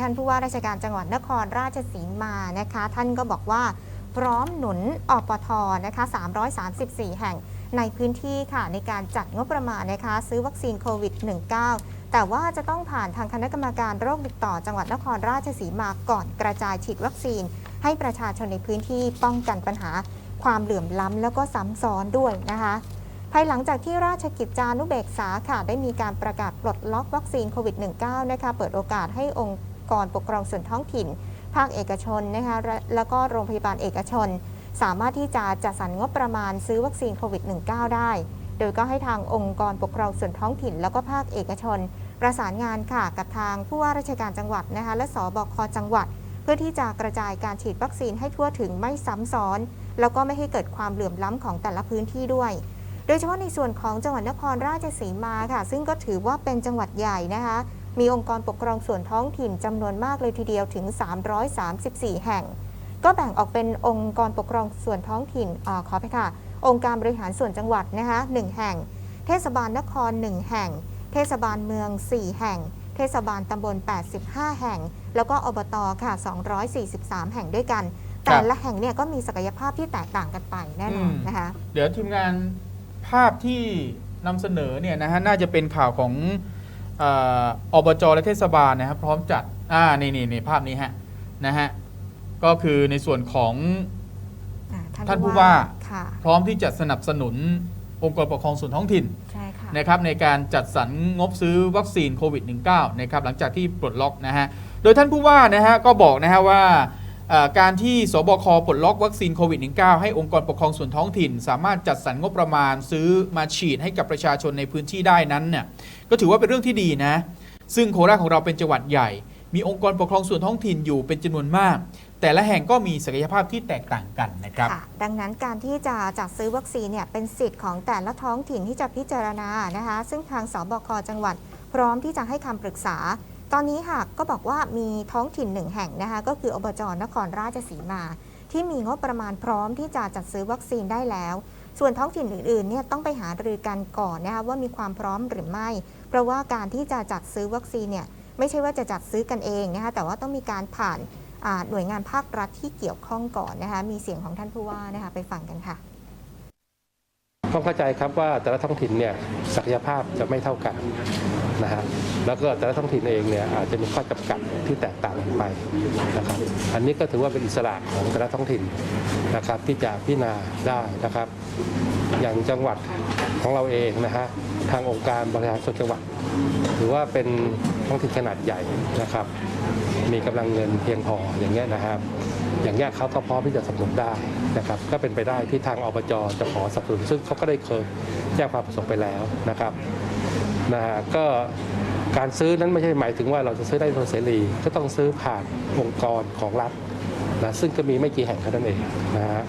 ท่านผู้ว่าราชการจังหวัดนครราชสีมานะคะ ท่านก็บอกว่าพร้อมหนุนอปทนะคะ 334 แห่งในพื้นที่ค่ะในการจัดงบประมาณนะคะซื้อวัคซีนโควิด -19 แต่ว่าจะต้องผ่านทางคณะกรรมการโรคติดต่อจังหวัดนครราชสีมาก่อนกระจายฉีดวัคซีน ให้ประชาชนในพื้นที่ป้องกันปัญหาความเหลื่อมล้ำแล้วก็ซ้ำซ้อนด้วยนะคะ ภายหลังจากที่ราชกิจจานุเบกษาค่ะได้มีการประกาศปลดล็อกวัคซีนโควิด -19 นะคะเปิดโอกาสให้องค์ กรปกครองส่วนท้องถิ่น ภาคเอกชนนะคะและแล้วก็โรงพยาบาลเอกชน สามารถที่จะจัดสรรงบประมาณซื้อวัคซีนโควิด -19 ได้ โดยก็ให้ทางองค์กรปกครองส่วนท้องถิ่น แล้วก็ภาคเอกชน ประสานงานค่ะกับทางผู้ว่าราชการจังหวัดนะคะและสบคจังหวัด เพื่อที่จะกระจายการฉีดวัคซีนให้ทั่วถึงไม่ซ้ำซ้อน แล้วก็ไม่ให้เกิดความเหลื่อมล้ำของแต่ละพื้นที่ด้วยโดยเฉพาะในส่วนของจังหวัดนครราชสีมาค่ะ ซึ่งก็ถือว่าเป็นจังหวัดใหญ่นะคะ มีองค์กรปกครองส่วนท้องถิ่นจำนวนมากเลยทีเดียวถึง 334 แห่ง ก็แบ่งออกเป็นองค์กรปกครองส่วนท้องถิ่นออขอไปค่ะ องค์การบริหารส่วนจังหวัดนะคะ1แห่ง เทศบาลนคร 1 แห่ง เทศบาลเมือง 4 แห่ง เทศบาลตำบล 85 แห่ง แล้วก็อบตค่ะ 243 แห่งด้วยกัน แต่ละแห่งเนี่ยก็มีศักยภาพที่แตกต่างกันไปแน่นอนนะคะ เดี๋ยวทีมงานภาพที่นำเสนอเนี่ยนะฮะน่าจะเป็นข่าวของเอ่ออบจและเทศบาลนะครับพร้อมจัดอ่านี่นี่นี่ภาพนี้ฮะนะฮะก็คือในส่วนของอ่าท่านผู้ว่าค่ะพร้อมที่จะสนับสนุนองค์กรปกครองส่วนท้องถิ่นใช่ค่ะนะครับในการจัดสรรงบซื้อวัคซีนโควิด -19 นะครับหลังจากที่ปลดล็อกนะฮะโดยท่านผู้ว่านะฮะก็บอกนะฮะว่าเอ่อ การที่สบคปลดล็อกวัคซีนโควิด -19 ให้องค์กรปกครองส่วนท้องถิ่น สามารถจัดสรรงบประมาณซื้อมาฉีดให้กับประชาชนในพื้นที่ได้นั้นเนี่ยก็ถือว่าเป็นเรื่องที่ดีนะ ซึ่งโคราชของเราเป็นจังหวัดใหญ่ มีองค์กรปกครองส่วนท้องถิ่นอยู่เป็นจำนวนมาก แต่ละแห่งก็มีศักยภาพที่แตกต่างกันนะครับดังนั้นการที่จะจัดซื้อวัคซีนเนี่ยเป็นสิทธิ์ของแต่ละท้องถิ่นที่จะพิจารณานะคะ ซึ่งทางสบคจังหวัดพร้อมที่จะให้คำปรึกษา ตอนนี้ค่ะก็บอกว่ามีท้องถิ่นหนึ่งแห่งนะคะก็คืออบจนครราชสีมา ที่มีงบประมาณพร้อมที่จะจัดซื้อวัคซีนได้แล้ว ส่วนท้องถิ่นอื่นๆเนี่ยต้องไปหารือกันก่อนนะคะว่ามีความพร้อมหรือไม่ เพราะว่าการที่จะจัดซื้อวัคซีนเนี่ยไม่ใช่ว่าจะจัดซื้อกันเองนะคะแต่ว่าต้องมีการผ่านหน่วยงานภาครัฐที่เกี่ยวข้องก่อนนะคะมีเสียงของท่านผู้ว่านะคะไปฟังกันค่ะ ต้องเข้าใจครับว่าแต่ละท้องถิ่นเนี่ยศักยภาพจะไม่เท่ากันนะฮะแล้วก็แต่ละท้องถิ่นเองเนี่ยอาจจะมีข้อจำกัดที่แตกต่างกันไปนะครับอันนี้ก็ถือว่าเป็นอิสระของแต่ละท้องถิ่นนะครับที่จะพิจารณาได้นะครับ อย่างจังหวัดของเราเองนะฮะทางองค์การบริหารส่วนจังหวัดถือว่าเป็นท้องถิ่นขนาดใหญ่นะครับ มีกำลังเงินเพียงพออย่างเงี้ยนะครับ อย่างเงี้ยเขาก็พร้อมที่จะสนับสนุนได้ นะครับก็เป็นไปได้ที่ทางอบจจะขอสนับสนุนซึ่งเขาก็ได้เคยแจ้งความประสงค์ไปแล้วนะครับนะฮะก็การซื้อนั้นไม่ใช่หมายถึงว่าเราจะซื้อได้โดยเสรีก็ต้องซื้อผ่านองค์กรของรัฐนะซึ่งก็มีไม่กี่แห่งเท่านั้นเองนะฮะ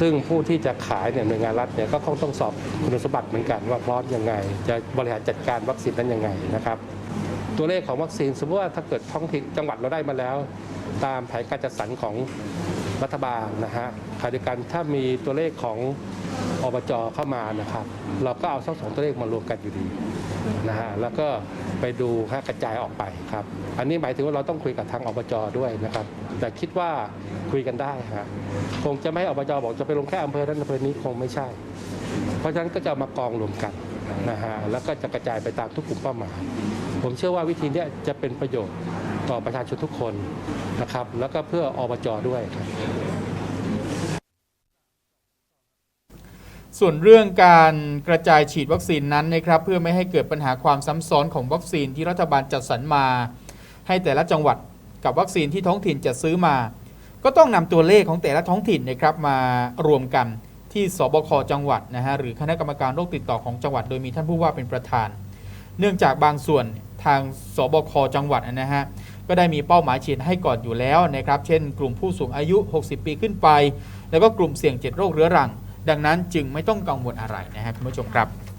ซึ่งผู้ที่จะขายเนี่ยหน่วยงานรัฐเนี่ยก็คงต้องสอบคุณสมบัติเหมือนกันว่าพร้อมยังไง จะบริหารจัดการวัคซีนนั้นยังไงนะครับ ตัวเลขของวัคซีนสมมติว่าถ้าเกิดท้องถิ่นจังหวัดเราได้มาแล้ว ตามแผนการจัดสรรของ รัฐบาลนะฮะขณะเดียวกันถ้ามีตัวเลขของอบจเข้ามานะครับ เราก็เอาทั้งสองตัวเลขมารวมกันอยู่ดีนะฮะแล้วก็ไปดูฮะกระจายออกไปครับ อันนี้หมายถึงว่าเราต้องคุยกับทางอบจด้วยนะครับ แต่คิดว่าคุยกันได้ฮะคงจะไม่ให้อบจบอกจะไปลงแค่อำเภอนั้นอำเภอนี้คงไม่ใช่ เพราะฉะนั้นก็จะมากองรวมกันนะฮะแล้วก็จะกระจายไปตามทุกกลุ่มเป้าหมายผมเชื่อว่าวิธีนี้จะเป็นประโยชน์ ต่อประชาชนทุกคนนะครับ แล้วก็เพื่ออบจด้วยครับส่วนเรื่องการกระจายฉีดวัคซีนนั้นนะครับเพื่อไม่ให้เกิดปัญหาความซ้ำซ้อนของวัคซีนที่รัฐบาลจัดสรรมา ให้แต่ละจังหวัดกับวัคซีนที่ท้องถิ่นจะซื้อมา ก็ต้องนำตัวเลขของแต่ละท้องถิ่นนะครับมารวมกันที่สบคจังหวัดนะฮะหรือคณะกรรมการโรคติดต่อของจังหวัด โดยมีท่านผู้ว่าเป็นประธาน เนื่องจากบางส่วนทางสบคจังหวัดนะฮะ ก็ได้มีเป้าหมายฉีดให้ก่อนอยู่แล้วนะครับเช่น กลุ่มผู้สูงอายุ 60 ปีขึ้นไป แล้วก็กลุ่มเสี่ยงเจ็ดโรคเรื้อรัง ดังนั้นจึงไม่ต้องกังวลอะไรนะฮะคุณผู้ชมครับ